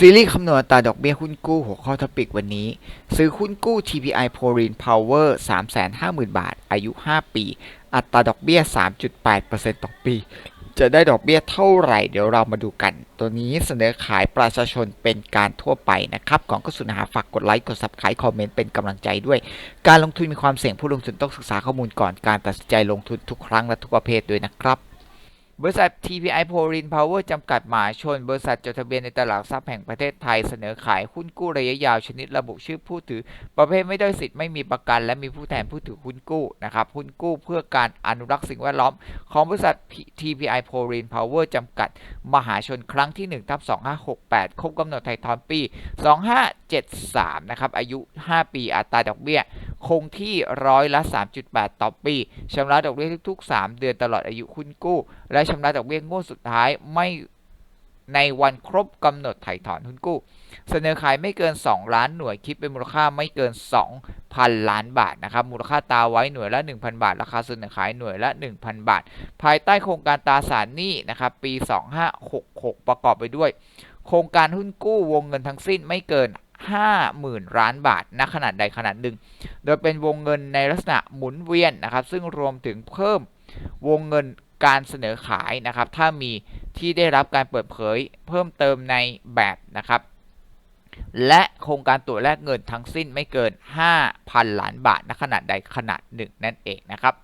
ซีรีส์คำนวณตาดอกเบี้ยหุ้นกู้หัวข้อทอปิกวันนี้ ซื้อหุ้นกู้ TPI p o r i n Power 350,000 บาท อายุ 5 ปี อัตราดอกเบี้ย 3.8%ต่อปี จะได้ดอกเบี้ยเท่าไหร่ เดี๋ยวเรามาดูกัน ตัวนี้เสนอขายประชาชนเป็นการทั่วไปนะครับก่อนก็สุนหาฝากกดไลค์ กด Subscribe คอมเมนต์เป็นกำลังใจด้วย การลงทุนมีความเสี่ยงผู้ลงทุนต้องศึกษาข้อมูลก่อนการตัดสินใจลงทุนทุกครั้งและทุกประเภทด้วยนะครับ บริษัท TPI p o r i n Power จำกัดมหาชน บริษัทจดทะเบียนในตลาดหลักทรัพย์แห่งประเทศไทยเสนอขายหุ้นกู้ระยะยาวชนิดระบุชื่อผู้ถือ ประเภทไม่ได้สิทธิ์ไม่มีประกัน และมีผู้แทนผู้ถือหุ้นกู้นะครับหุ้นกู้เพื่อการอนุรักษ์สิ่งแวดล้อม ของบริษัท TPI p o r i n Power จำกัด มหาชนครั้งที่1ทับ2568 ครบกำหนดไถ่ถอนปี 2573 นะครับอายุ 5 ปีอัตราดอกเบี้ย คงที่ร้อยละ 3.8 ต่อปีชำระดอกเบี้ยทุก ๆ 3 เดือนตลอดอายุหุ้นกู้ และชำระดอกเบี้ยงวดสุดท้ายไม่ในวันครบกำหนดไถ่ถอนหุ้นกู้ เสนอขายไม่เกิน 2 ล้านหน่วยคิดเป็นมูลค่าไม่เกิน 2,000 ล้านบาทนะครับมูลค่าตาไว้หน่วยละ 1,000 บาท ราคาเสนอขายหน่วยละ 1,000 บาท ภายใต้โครงการตราสารหนี้นะครับปี 2566 ประกอบไปด้วย โครงการหุ้นกู้วงเงินทั้งสิ้นไม่เกิน 50,000 ล้านบาทณขนาดใดขนาดหนึ่ง โดยเป็นวงเงินในลักษณะหมุนเวียนนะครับ ซึ่งรวมถึงเพิ่มวงเงินการเสนอขายนะครับ ถ้ามีที่ได้รับการเปิดเผยเพิ่มเติมในแบบนะครับ และโครงการตัวแลกเงินทั้งสิ้นไม่เกิน 5,000 ล้านบาทณขนาดใดขนาดหนึ่งนั่นเองนะครับ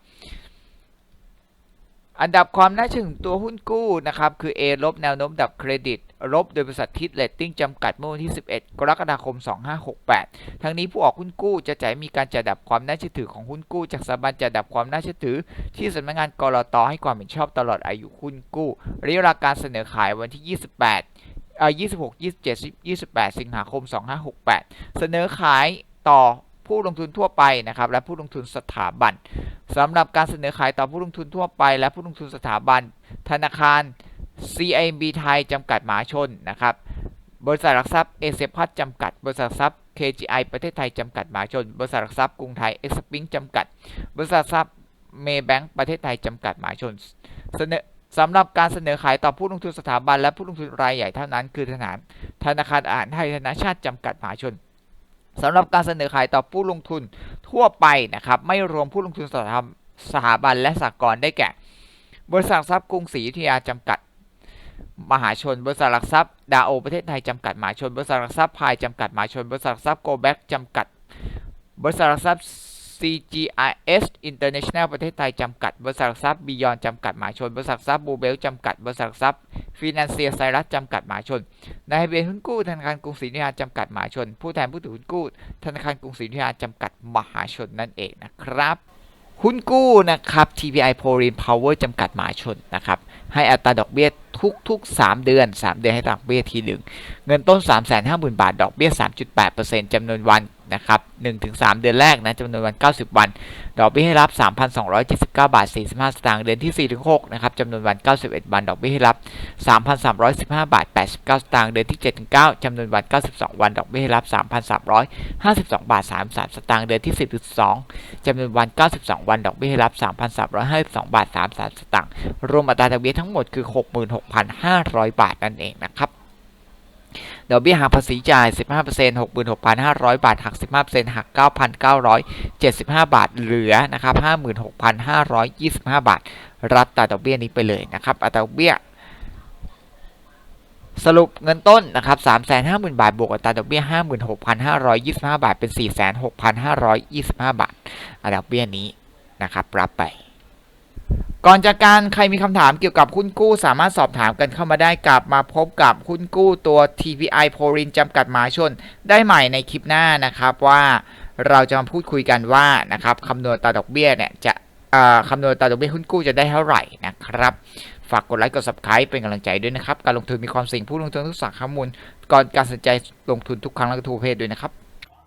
อันดับความน่าเชื่อถือตัวหุ้นกู้นะครับ คือ A ลบแนวโน้มดับเครดิตลบโดยบริษัททิดเลตติ้งจำกัดเมื่อวันที่ 11 กรกฎาคม 2568 ทั้งนี้ผู้ออกหุ้นกู้จะจ่ายมีการจัดดับความน่าเชื่อถือของหุ้นกู้ จากสถาบันจัดดับความน่าเชื่อถือ ที่สำนักงานกรอตให้ความเห็นชอบตลอดอายุหุ้นกู้ระยะเวลาการเสนอขายวันที่ 28เอ่อ26 27 28 สิงหาคม 2568 เสนอขายต่อ ผู้ลงทุนทั่วไปนะครับและผู้ลงทุนสถาบันสำหรับการเสนอขายต่อผู้ลงทุนทั่วไป และผู้ลงทุนสถาบัน ธนาคาร CIMB ไทยจำกัดมหาชนนะครับบริษัทหลักทรัพย์เอเซพัทจำกัด บริษัทหลักทรัพย์ KGI ประเทศไทยจำกัดมหาชน บริษัทหลักทรัพย์กรุงไทยเอ็กซ์พิงจำกัด บริษัทหลักทรัพย์เมย์แบงก์ประเทศไทยจำกัดมหาชนเสนอสำหรับการเสนอขายต่อผู้ลงทุนสถาบันและผู้ลงทุนรายใหญ่เท่านั้น คือธนาคารธนาคารอาหารไทยธนาชาติจำกัดมหาชน สำหรับการเสนอขายต่อผู้ลงทุนทั่วไปนะครับไม่รวมผู้ลงทุนสถาสถาบันและสหกรณ์ได้แก่ บริษัททรัพย์กรุงศรีอยุธยาจำกัด มหาชน บริษัทหลักทรัพย์ดาโอประเทศไทยจำกัดมหาชน บริษัทหลักทรัพย์พายจำกัดมหาชน บริษัทหลักทรัพย์โกแบ็กจำกัด บริษัทหลักทรัพย์ CGIS International ประเทศไทย จำกัด บริษัททรัพย์บียอนจำกัดหมหาชน บริษัททรัพย์บูเบลจำกัด บริษัททรัพย์ฟินแลนเซียไซรัสจำกัดหมหาชนนายเบียนหุ้นกู้ธนาคารกรุงศรีอยุธยาจำกัดหมหาชน ผู้แทนผู้ถือหุ้นกู้ธนาคารกรุงศรีอยุธยาจำกัดมหาชนนั่นเองนะครับหุ้นกู้นะครับ TPI p o r i n Power จำกัดหมหาชนนะครับ ให้อัตราดอกเบี้ยทุกๆ 3 เดือน 3 เดือนให้ดอกเบี้ยทีหนึ่ง เงินต้น 350,000 บาท ดอกเบี้ย 3.8%จำนวนวัน นะครับ1-3 เดือนแรกนะจำนวนวัน 90 วัน ดอกเบี้ยให้รับ 3,279 บาท 45 สตางค์ เดือนที่ 4-6 นะครับจำนวนวัน 91 วัน ดอกเบี้ยให้รับ 3,315 บาท 89 สตางค์ เดือนที่ 7-9จำนวนวัน 92 วัน ดอกเบี้ยให้รับ 3,352 บาท 33 สตางค์ เดือนที่ 10-12จำนวนวัน 92 วัน ดอกเบี้ยให้รับ 3,352 บาท 33 สตางค์ รวมอัตราดอกเบี้ยทั้งหมดคือ 66,500 บาทนั่นเองนะครับ ดอกเบี้ยหักภาษีจ่าย 15% 66,500 บาท หัก 15%หัก 9,975 บาท เหลือนะครับ 56,525 บาท รับตราดอกเบี้ยนี้ไปเลยนะครับอัตราดอกเบี้ยสรุปเงินต้นนะครับ350,000 บาท บวกอัตราดอกเบี้ย 56,525 บาท เป็น 46,525 บาทอัตราดอกเบี้ยนี้นะครับ รับไป ก่อนจากการใครมีคำถามเกี่ยวกับหุ้นกู้ สามารถสอบถามกันเข้ามาได้กลับมาพบกับหุ้นกู้ตัว TPI p o r i n จำกัดมหาชน ได้ใหม่ในคลิปหน้านะครับว่าเราจะมาพูดคุยกันว่านะครับคำนวณตาดอกเบี้ยเนี่ยจะคำนวณตาดอกเบี้ยหุ้นกู้จะได้เท่าไหร่นะครับ ฝากกดไลค์กด subscribe เป็นกำลังใจด้วยนะครับ การลงทุนมีความเสี่ยงผู้ลงทุนทุกสักข้อมูลก่อนการตัดสินใจลงทุนทุกครั้งและทุกเภทด้วยนะครับ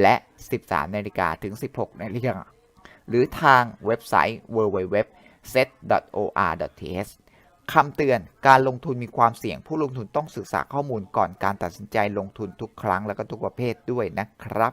และ 13 นาฬิกาถึง 16 นาฬิกาหรือทางเว็บไซต์ www.set.or.th คำเตือนการลงทุนมีความเสี่ยงผู้ลงทุนต้องศึกษาข้อมูลก่อนการตัดสินใจลงทุนทุกครั้งและก็ทุกประเภทด้วยนะครับ